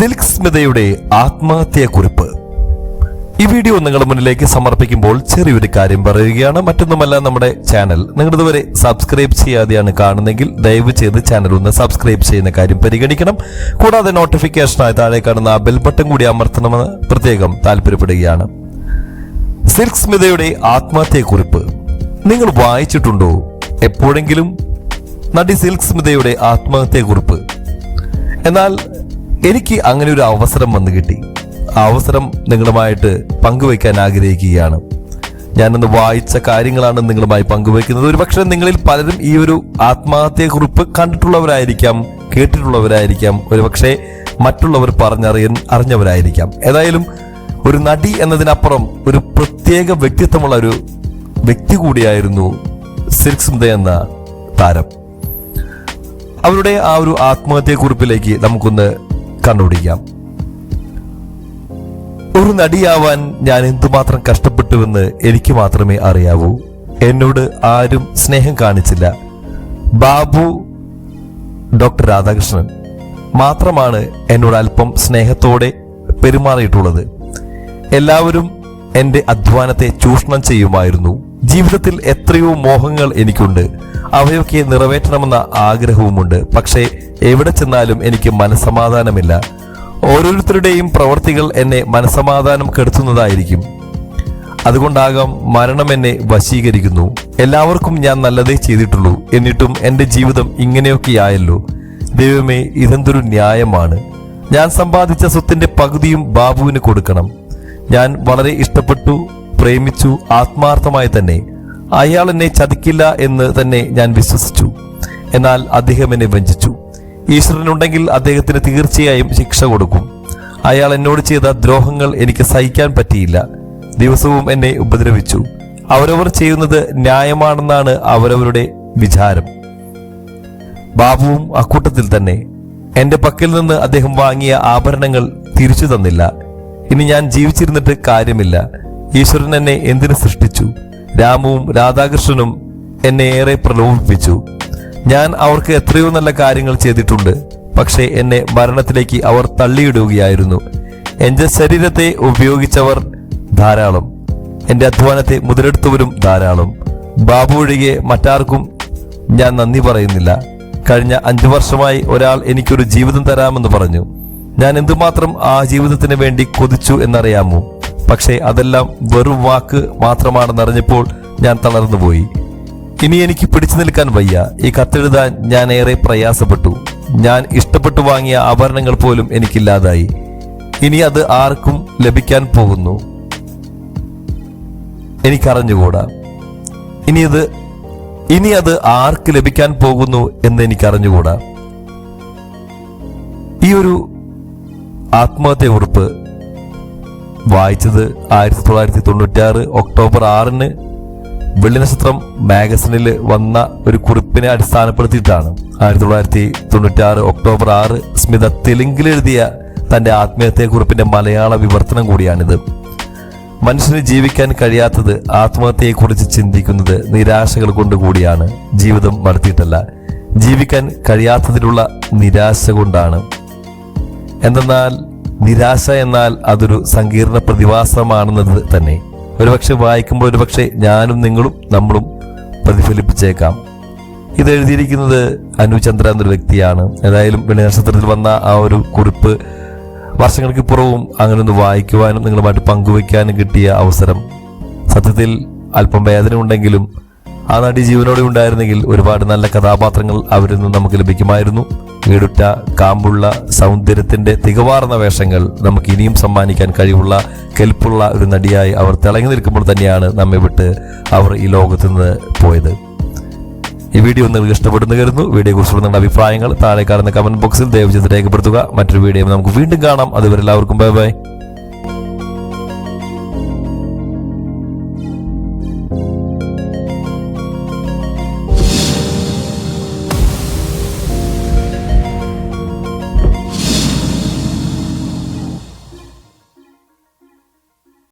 Silk സ്മിതയുടെ കുറിപ്പ് ഈ video നിങ്ങളുടെ മുന്നിലേക്ക് സമർപ്പിക്കുമ്പോൾ ചെറിയൊരു കാര്യം പറയുകയാണ്. മറ്റൊന്നുമല്ല നമ്മുടെ ചാനൽ നിങ്ങൾ ഇതുവരെ സബ്സ്ക്രൈബ് ചെയ്യാതെയാണ് കാണുന്നെങ്കിൽ ദയവ് ചെയ്ത് ചാനൽ ഒന്ന് സബ്സ്ക്രൈബ് ചെയ്യുന്ന കാര്യം പരിഗണിക്കണം. കൂടാതെ നോട്ടിഫിക്കേഷനായി താഴെ കാണുന്ന ബെൽ ബട്ടൺ കൂടി അമർത്തണമെന്ന് പ്രത്യേകം താല്പര്യപ്പെടുകയാണ് സിൽക്ക് സ്മിതയുടെ കുറിപ്പ് നിങ്ങൾ വായിച്ചിട്ടുണ്ടോ? എപ്പോഴെങ്കിലും? നടി സിൽക്ക് സ്മിതയുടെ കുറിപ്പ് എന്നാൽ എനിക്ക് അങ്ങനെ ഒരു അവസരം വന്നു കിട്ടി. ആ അവസരം നിങ്ങളുമായിട്ട് പങ്കുവയ്ക്കാൻ ആഗ്രഹിക്കുകയാണ്. ഞാനന്ന് വായിച്ച കാര്യങ്ങളാണ് നിങ്ങളുമായി പങ്കുവയ്ക്കുന്നത്. ഒരുപക്ഷെ നിങ്ങളിൽ പലരും ഈ ഒരു ആത്മഹത്യയെക്കുറിപ്പ് കണ്ടിട്ടുള്ളവരായിരിക്കാം കേട്ടിട്ടുള്ളവരായിരിക്കാം. ഒരുപക്ഷെ മറ്റുള്ളവർ പറഞ്ഞറിയ അറിഞ്ഞവരായിരിക്കാം. ഏതായാലും ഒരു നടി എന്നതിനപ്പുറം ഒരു പ്രത്യേക വ്യക്തിത്വമുള്ള ഒരു വ്യക്തി കൂടിയായിരുന്നു സിൽക്ക് സ്മിത എന്ന താരം. അവരുടെ ആ ഒരു ആത്മഹത്യക്കുറിപ്പിലേക്ക് നമുക്കൊന്ന് കണ്ടുപിടിക്കാം ഒരു നടിയാവാൻ ഞാൻ എന്തുമാത്രം കഷ്ടപ്പെട്ടുവെന്ന് എനിക്ക് മാത്രമേ അറിയാവൂ. എന്നോട് ആരും സ്നേഹം കാണിച്ചില്ല. ബാബു ഡോക്ടർ രാധാകൃഷ്ണൻ മാത്രമാണ് എന്നോട് അല്പം സ്നേഹത്തോടെ പെരുമാറിയിട്ടുള്ളത്. എല്ലാവരും എന്റെ അധ്വാനത്തെ ചൂഷണം ചെയ്യുമായിരുന്നു. ജീവിതത്തിൽ എത്രയോ മോഹങ്ങൾ എനിക്കുണ്ട്. അവയൊക്കെ നിറവേറ്റണമെന്ന ആഗ്രഹവുമുണ്ട്. പക്ഷേ എവിടെ ചെന്നാലും എനിക്ക് മനസമാധാനമില്ല ഓരോരുത്തരുടെയും പ്രവർത്തികൾ എന്നെ മനസമാധാനം കെടുത്തുന്നതായിരിക്കും. അതുകൊണ്ടാകാം മരണം എന്നെ വശീകരിക്കുന്നു. എല്ലാവർക്കും ഞാൻ നല്ലതേ ചെയ്തിട്ടുള്ളൂ. എന്നിട്ടും എന്റെ ജീവിതം ഇങ്ങനെയൊക്കെ ആയല്ലോ ദൈവമേ ഇതെന്തൊരു ന്യായമാണ്. ഞാൻ സമ്പാദിച്ച സ്വത്തിന്റെ പകുതിയും ബാബുവിന് കൊടുക്കണം. ഞാൻ വളരെ ഇഷ്ടപ്പെട്ടു പ്രേമിച്ചു ആത്മാർത്ഥമായി തന്നെ. അയാൾ എന്നെ ചതിക്കില്ല എന്ന് തന്നെ ഞാൻ വിശ്വസിച്ചു. എന്നാൽ അദ്ദേഹം എന്നെ വഞ്ചിച്ചു. ഈശ്വരനുണ്ടെങ്കിൽ അദ്ദേഹത്തിന് തീർച്ചയായും ശിക്ഷ കൊടുക്കും. അയാൾ എന്നോട് ചെയ്ത ദ്രോഹങ്ങൾ എനിക്ക് സഹിക്കാൻ പറ്റിയില്ല. ദിവസവും എന്നെ ഉപദ്രവിച്ചു. അവരവർ ചെയ്യുന്നത് ന്യായമാണെന്നാണ് അവരവരുടെ വിചാരം. ബാബുവും അക്കൂട്ടത്തിൽ തന്നെ. എന്റെ പക്കൽ നിന്ന് അദ്ദേഹം വാങ്ങിയ ആഭരണങ്ങൾ തിരിച്ചു തന്നില്ല. ഇനി ഞാൻ ജീവിച്ചിരുന്നിട്ട് കാര്യമില്ല. ഈശ്വരൻ എന്നെ എന്തിനു സൃഷ്ടിച്ചു? രാമുവും രാധാകൃഷ്ണനും എന്നെ ഏറെ പ്രലോഭിപ്പിച്ചു. ഞാൻ അവർക്ക് എത്രയോ നല്ല കാര്യങ്ങൾ ചെയ്തിട്ടുണ്ട് പക്ഷേ എന്നെ മരണത്തിലേക്ക് അവർ തള്ളിയിടുകയായിരുന്നു. എന്റെ ശരീരത്തെ ഉപയോഗിച്ചവർ ധാരാളം. എന്റെ അധ്വാനത്തെ മുതലെടുത്തവരും ധാരാളം. ബാബു ഒഴികെ മറ്റാർക്കും ഞാൻ നന്ദി പറയുന്നില്ല. കഴിഞ്ഞ അഞ്ചു വർഷമായി ഒരാൾ എനിക്കൊരു ജീവിതം തരാമെന്ന് പറഞ്ഞു. ഞാൻ എന്തുമാത്രം ആ ജീവിതത്തിന് വേണ്ടി കൊതിച്ചു എന്നറിയാമോ? പക്ഷേ അതെല്ലാം വെറും വാക്ക് മാത്രമാണെന്നറിഞ്ഞപ്പോൾ ഞാൻ തളർന്നുപോയി. ഇനി എനിക്ക് പിടിച്ചു നിൽക്കാൻ വയ്യ. ഈ കത്തെഴുതാൻ ഞാൻ ഏറെ പ്രയാസപ്പെട്ടു. ഞാൻ ഇഷ്ടപ്പെട്ടു വാങ്ങിയ ആഭരണങ്ങൾ പോലും എനിക്കില്ലാതായി. ഇനി അത് ആർക്കും ലഭിക്കാൻ പോകുന്നു. എനിക്കറിഞ്ഞുകൂടാ. ഇനി അത് ഇനി അത് ആർക്ക് ലഭിക്കാൻ പോകുന്നു എന്ന് എനിക്കറിഞ്ഞുകൂടാ. ഈ ഒരു ആത്മഹത്യ കുറിപ്പ് വായിച്ചത് ആയിരത്തി തൊള്ളായിരത്തി തൊണ്ണൂറ്റാറ് ഒക്ടോബർ ആറിന് വെള്ളിനക്ഷത്രം മാഗസിനിൽ വന്ന ഒരു കുറിപ്പിനെ അടിസ്ഥാനപ്പെടുത്തിയിട്ടാണ്. ആയിരത്തി തൊള്ളായിരത്തി തൊണ്ണൂറ്റാറ് ഒക്ടോബർ ആറ് സ്മിത തെലുങ്കിൽ എഴുതിയ തന്റെ കുറിപ്പിന്റെ മലയാള വിവർത്തനം കൂടിയാണിത്. മനുഷ്യന് ജീവിക്കാൻ കഴിയാത്തത് ആത്മഹത്യയെക്കുറിച്ച് ചിന്തിക്കുന്നത് നിരാശകൾ കൊണ്ട് കൂടിയാണ്. ജീവിതം വളർത്തിയിട്ടല്ല ജീവിക്കാൻ കഴിയാത്തതിലുള്ള നിരാശ കൊണ്ടാണ്. എന്തെന്നാൽ നിരാശ എന്നാൽ അതൊരു സങ്കീർണ പ്രതിഭാസമാണെന്നത് തന്നെ. ഒരുപക്ഷെ വായിക്കുമ്പോൾ ഒരുപക്ഷെ ഞാനും നിങ്ങളും നമ്മളും പ്രതിഫലിപ്പിച്ചേക്കാം. ഇത് എഴുതിയിരിക്കുന്നത് അനുചന്ദ്ര എന്നൊരു വ്യക്തിയാണ്. ഏതായാലും വെള്ളി നക്ഷത്രത്തിൽ വന്ന ആ ഒരു കുറിപ്പ് വർഷങ്ങൾക്ക് പുറവും അങ്ങനെ ഒന്ന് വായിക്കുവാനും നിങ്ങളുമായിട്ട് പങ്കുവയ്ക്കാനും കിട്ടിയ അവസരം. സത്യത്തിൽ അല്പം വേദന ഉണ്ടെങ്കിലും ആ നടി ജീവനോടെ ഉണ്ടായിരുന്നെങ്കിൽ ഒരുപാട് നല്ല കഥാപാത്രങ്ങൾ അവരിൽ നിന്ന് നമുക്ക് ലഭിക്കുമായിരുന്നു. ഈടുറ്റ കാമ്പുള്ള സൗന്ദര്യത്തിന്റെ തികവാർന്ന വേഷങ്ങൾ നമുക്ക് ഇനിയും സമ്മാനിക്കാൻ കഴിവുള്ള കെൽപ്പുള്ള ഒരു നടിയായി അവർ തിളങ്ങി നിൽക്കുമ്പോൾ തന്നെയാണ് നമ്മെ വിട്ട് അവർ ഈ ലോകത്തു നിന്ന് പോയത്. ഈ വീഡിയോ നിങ്ങൾക്ക് ഇഷ്ടപ്പെടുന്നു കരുതുന്നു. വീഡിയോ കുറിച്ചുള്ള നിങ്ങളുടെ അഭിപ്രായങ്ങൾ താഴെ കാണുന്ന കമന്റ് ബോക്സിൽ ദയവ് ചെയ്ത് രേഖപ്പെടുത്തുക. മറ്റൊരു വീഡിയോ നമുക്ക് വീണ്ടും കാണാം. അതുവരെ എല്ലാവർക്കും ബൈ ബൈ.